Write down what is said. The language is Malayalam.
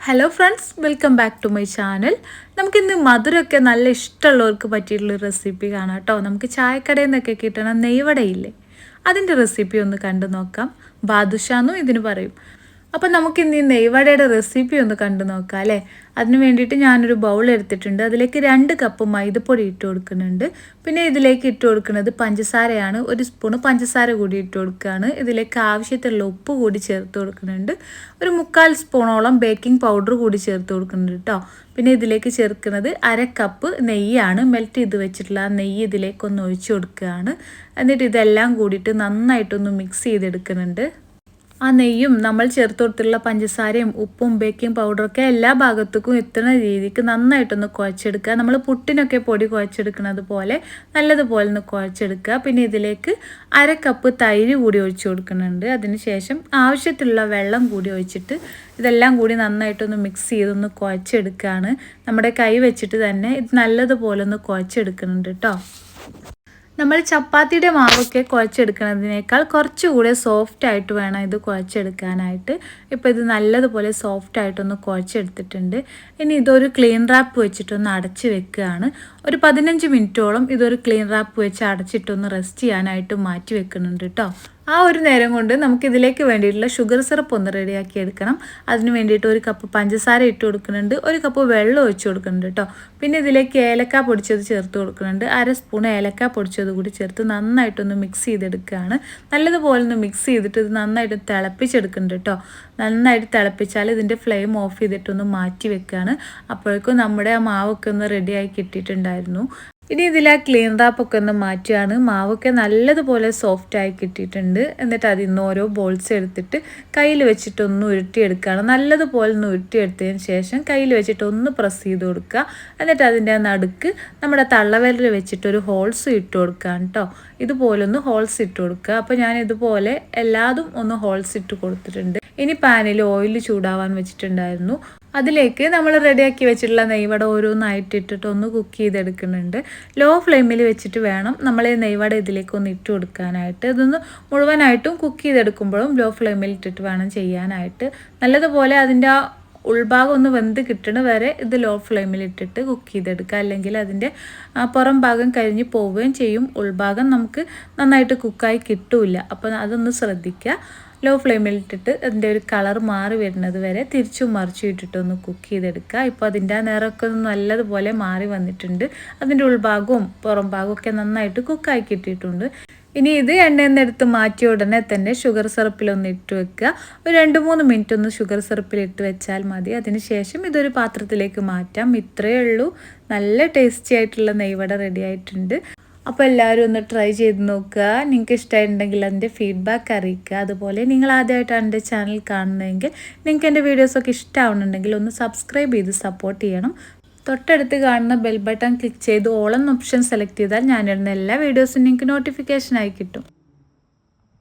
Hello friends welcome back to my channel നമുക്കിന്ന് മധുരമൊക്കെ നല്ല ഇഷ്ടമുള്ളവർക്ക് പറ്റിയിട്ടുള്ള റെസിപ്പി കാണാം കേട്ടോ. നമുക്ക് ചായക്കടയിൽ നിന്നൊക്കെ കിട്ടണ നെയ്വടയില്ലേ? അതിന്റെ റെസിപ്പി ഒന്ന് കണ്ടു നോക്കാം. ബാദുഷാന്നും ഇതിന് പറയും. അപ്പം നമുക്ക് ഇന്ന് ഈ നെയ്വടയുടെ റെസിപ്പി ഒന്ന് കണ്ടു നോക്കാം അല്ലേ? അതിന് വേണ്ടിയിട്ട് ഞാനൊരു ബൗൾ എടുത്തിട്ടുണ്ട്. അതിലേക്ക് രണ്ട് കപ്പ് മൈദപ്പൊടി ഇട്ട് കൊടുക്കുന്നുണ്ട്. പിന്നെ ഇതിലേക്ക് ഇട്ട് കൊടുക്കുന്നത് പഞ്ചസാരയാണ്. ഒരു സ്പൂണ് പഞ്ചസാര കൂടി ഇട്ട് കൊടുക്കുകയാണ്. ഇതിലേക്ക് ആവശ്യത്തിലുള്ള ഉപ്പ് കൂടി ചേർത്ത് കൊടുക്കുന്നുണ്ട്. ഒരു മുക്കാൽ സ്പൂണോളം ബേക്കിംഗ് പൗഡർ കൂടി ചേർത്ത് കൊടുക്കുന്നുണ്ട് കേട്ടോ പിന്നെ ഇതിലേക്ക് ചേർക്കുന്നത് അര കപ്പ് നെയ്യാണ്. മെൽറ്റ് ചെയ്ത് വെച്ചിട്ടുള്ള നെയ്യ് ഇതിലേക്കൊന്ന് ഒഴിച്ചു കൊടുക്കുകയാണ്. എന്നിട്ട് ഇതെല്ലാം കൂടിയിട്ട് നന്നായിട്ടൊന്ന് മിക്സ് ചെയ്തെടുക്കുന്നുണ്ട്. ആ നെയ്യും നമ്മൾ ചേർത്ത് കൊടുത്തിട്ടുള്ള പഞ്ചസാരയും ഉപ്പും ബേക്കിംഗ് പൗഡറും ഒക്കെ എല്ലാ ഭാഗത്തേക്കും എത്തുന്ന രീതിക്ക് നന്നായിട്ടൊന്ന് കുഴച്ചെടുക്കുക. നമ്മൾ പുട്ടിനൊക്കെ പൊടി കുഴച്ചെടുക്കുന്നത് പോലെ നല്ലതുപോലെ ഒന്ന് കുഴച്ചെടുക്കുക. പിന്നെ ഇതിലേക്ക് അര കപ്പ് തൈര് കൂടി ഒഴിച്ചു കൊടുക്കുന്നുണ്ട്. അതിനുശേഷം ആവശ്യത്തിലുള്ള വെള്ളം കൂടി ഒഴിച്ചിട്ട് ഇതെല്ലാം കൂടി നന്നായിട്ടൊന്ന് മിക്സ് ചെയ്തൊന്ന് കുഴച്ചെടുക്കുകയാണ്. നമ്മുടെ കൈ വെച്ചിട്ട് തന്നെ ഇത് നല്ലതുപോലെ ഒന്ന് കുഴച്ചെടുക്കുന്നുണ്ട് കേട്ടോ നമ്മൾ ചപ്പാത്തിയുടെ മാവൊക്കെ കുഴച്ചെടുക്കുന്നതിനേക്കാൾ കുറച്ചുകൂടെ സോഫ്റ്റ് ആയിട്ട് വേണം ഇത് കുഴച്ചെടുക്കാനായിട്ട്. ഇപ്പോൾ ഇത് നല്ലതുപോലെ സോഫ്റ്റ് ആയിട്ടൊന്ന് കുഴച്ചെടുത്തിട്ടുണ്ട്. ഇനി ഇതൊരു ക്ലീൻ റാപ്പ് വെച്ചിട്ടൊന്ന് അടച്ച് വെക്കുകയാണ്. ഒരു പതിനഞ്ച് മിനിറ്റോളം ഇതൊരു ക്ലീൻ റാപ്പ് വെച്ച് അടച്ചിട്ടൊന്ന് റെസ്റ്റ് ചെയ്യാനായിട്ട് മാറ്റി വെക്കുന്നുണ്ട് കേട്ടോ ആ ഒരു നേരം കൊണ്ട് നമുക്ക് ഇതിലേക്ക് വേണ്ടിയിട്ടുള്ള ഷുഗർ സിറപ്പ് ഒന്ന് റെഡിയാക്കി എടുക്കണം. അതിന് വേണ്ടിയിട്ട് ഒരു കപ്പ് പഞ്ചസാര ഇട്ട് കൊടുക്കുന്നുണ്ട്. ഒരു കപ്പ് വെള്ളം ഒഴിച്ച് കൊടുക്കുന്നുണ്ട് കേട്ടോ പിന്നെ ഇതിലേക്ക് ഏലക്ക പൊടിച്ചത് ചേർത്ത് കൊടുക്കുന്നുണ്ട്. അര സ്പൂൺ ഏലക്ക പൊടിച്ചത് കൂടി ചേർത്ത് നന്നായിട്ടൊന്ന് മിക്സ് ചെയ്തെടുക്കുകയാണ്. നല്ലതുപോലെ ഒന്ന് മിക്സ് ചെയ്തിട്ട് ഇത് നന്നായിട്ട് തിളപ്പിച്ചെടുക്കുന്നുണ്ട് കേട്ടോ നന്നായിട്ട് തിളപ്പിച്ചാൽ ഇതിന്റെ ഫ്ലെയിം ഓഫ് ചെയ്തിട്ടൊന്ന് മാറ്റി വെക്കുകയാണ്. അപ്പോഴേക്കും നമ്മുടെ ആ മാവൊക്കെ ഒന്ന് റെഡിയായി കിട്ടിയിട്ടുണ്ടായിരുന്നു. ഇനി ഇതിൽ ആ ക്ലീൻ റാപ്പൊക്കെ ഒന്ന് മാറ്റുകയാണ്. മാവൊക്കെ നല്ലതുപോലെ സോഫ്റ്റ് ആയി കിട്ടിയിട്ടുണ്ട്. എന്നിട്ട് അതിൽ നിന്ന് ഓരോ ബോൾസ് എടുത്തിട്ട് കയ്യിൽ വെച്ചിട്ട് ഒന്ന് ഉരുട്ടിയെടുക്കുകയാണ്. നല്ലതുപോലെ ഒന്ന് ഉരുട്ടിയെടുത്തതിന് ശേഷം കയ്യിൽ വെച്ചിട്ട് ഒന്ന് പ്രസ് ചെയ്ത് കൊടുക്കുക. എന്നിട്ട് അതിന്റെ നടുക്ക് നമ്മുടെ തള്ളവിരൽ വെച്ചിട്ട് ഒരു ഹോൾസ് ഇട്ട് കൊടുക്കുകയാണ് കേട്ടോ. ഇതുപോലെ ഒന്ന് ഹോൾസ് ഇട്ട് കൊടുക്കുക. അപ്പോൾ ഞാൻ ഇതുപോലെ എല്ലാതും ഒന്ന് ഹോൾസ് ഇട്ട് കൊടുത്തിട്ടുണ്ട്. ഇനി പാനിൽ ഓയിൽ ചൂടാവാൻ വെച്ചിട്ടുണ്ടായിരുന്നു. അതിലേക്ക് നമ്മൾ റെഡിയാക്കി വെച്ചിട്ടുള്ള നെയ്വട ഓരോന്നായിട്ട് ഇട്ടിട്ട് ഒന്ന് കുക്ക് ചെയ്തെടുക്കുന്നുണ്ട്. ലോ ഫ്ലെയിമിൽ വെച്ചിട്ട് വേണം നമ്മൾ ഈ നെയ്വട ഇതിലേക്ക് ഒന്ന് ഇട്ട് കൊടുക്കാനായിട്ട്. ഇതൊന്ന് മുഴുവനായിട്ടും കുക്ക് ചെയ്തെടുക്കുമ്പോഴും ലോ ഫ്ലെയിമിൽ ഇട്ടിട്ട് വേണം ചെയ്യാനായിട്ട്. നല്ലതുപോലെ അതിന്റെ ആ ഉൾഭാഗം ഒന്ന് വെന്ത് കിട്ടണ വരെ ഇത് ലോ ഫ്ലെയിമിൽ ഇട്ടിട്ട് കുക്ക് ചെയ്തെടുക്കുക. അല്ലെങ്കിൽ അതിന്റെ പുറം ഭാഗം കഴിഞ്ഞ് പോവുകയും ചെയ്യും. ഉൾഭാഗം നമുക്ക് നന്നായിട്ട് കുക്കായി കിട്ടില്ല അപ്പോൾ അതൊന്ന് ശ്രദ്ധിക്കുക. ലോ ഫ്ലെയിമിൽ ഇട്ടിട്ട് അതിന്റെ ഒരു കളർ മാറി വരുന്നത് വരെ തിരിച്ചും മറിച്ചും ഇട്ടിട്ടൊന്ന് കുക്ക് ചെയ്തെടുക്കുക. ഇപ്പോൾ അതിന്റെ ആ നിറമൊക്കെ ഒന്ന് നല്ലതുപോലെ മാറി വന്നിട്ടുണ്ട്. അതിന്റെ ഉൾഭാഗവും പുറം ഭാഗവും ഒക്കെ നന്നായിട്ട് കുക്കായി കിട്ടിയിട്ടുണ്ട്. ഇനി ഇത് എണ്ണയിൽ നിന്ന് എടുത്ത് മാറ്റിയ ഉടനെ തന്നെ ഷുഗർ സിറപ്പിലൊന്ന് ഇട്ട് വെക്കുക. ഒരു രണ്ട് മൂന്ന് മിനിറ്റ് ഒന്ന് ഷുഗർ സിറപ്പിൽ ഇട്ട് വെച്ചാൽ മതി. അതിനുശേഷം ഇതൊരു പാത്രത്തിലേക്ക് മാറ്റാം. ഇത്രയേ ഉള്ളൂ. നല്ല ടേസ്റ്റി ആയിട്ടുള്ള നെയ്വട റെഡി ആയിട്ടുണ്ട്. അപ്പോൾ എല്ലാവരും ഒന്ന് ട്രൈ ചെയ്ത് നോക്കുക. നിങ്ങൾക്ക് ഇഷ്ടമായിട്ടുണ്ടെങ്കിൽ അതിന്റെ ഫീഡ്ബാക്ക് അറിയിക്കുക. അതുപോലെ നിങ്ങൾ ആദ്യമായിട്ടാണ് എന്റെ ചാനൽ കാണുന്നതെങ്കിൽ നിങ്ങൾക്ക് എന്റെ വീഡിയോസൊക്കെ ഇഷ്ടമാവുന്നുണ്ടെങ്കിൽ ഒന്ന് സബ്സ്ക്രൈബ് ചെയ്ത് സപ്പോർട്ട് ചെയ്യണം. തൊട്ടടുത്ത് കാണുന്ന ബെൽ ബട്ടൺ ക്ലിക്ക് ചെയ്ത് ഓൾ എന്ന ഓപ്ഷൻ സെലക്ട് ചെയ്താൽ ഞാനിടുന്ന എല്ലാ വീഡിയോസും നിങ്ങൾക്ക് നോട്ടിഫിക്കേഷനായി കിട്ടും.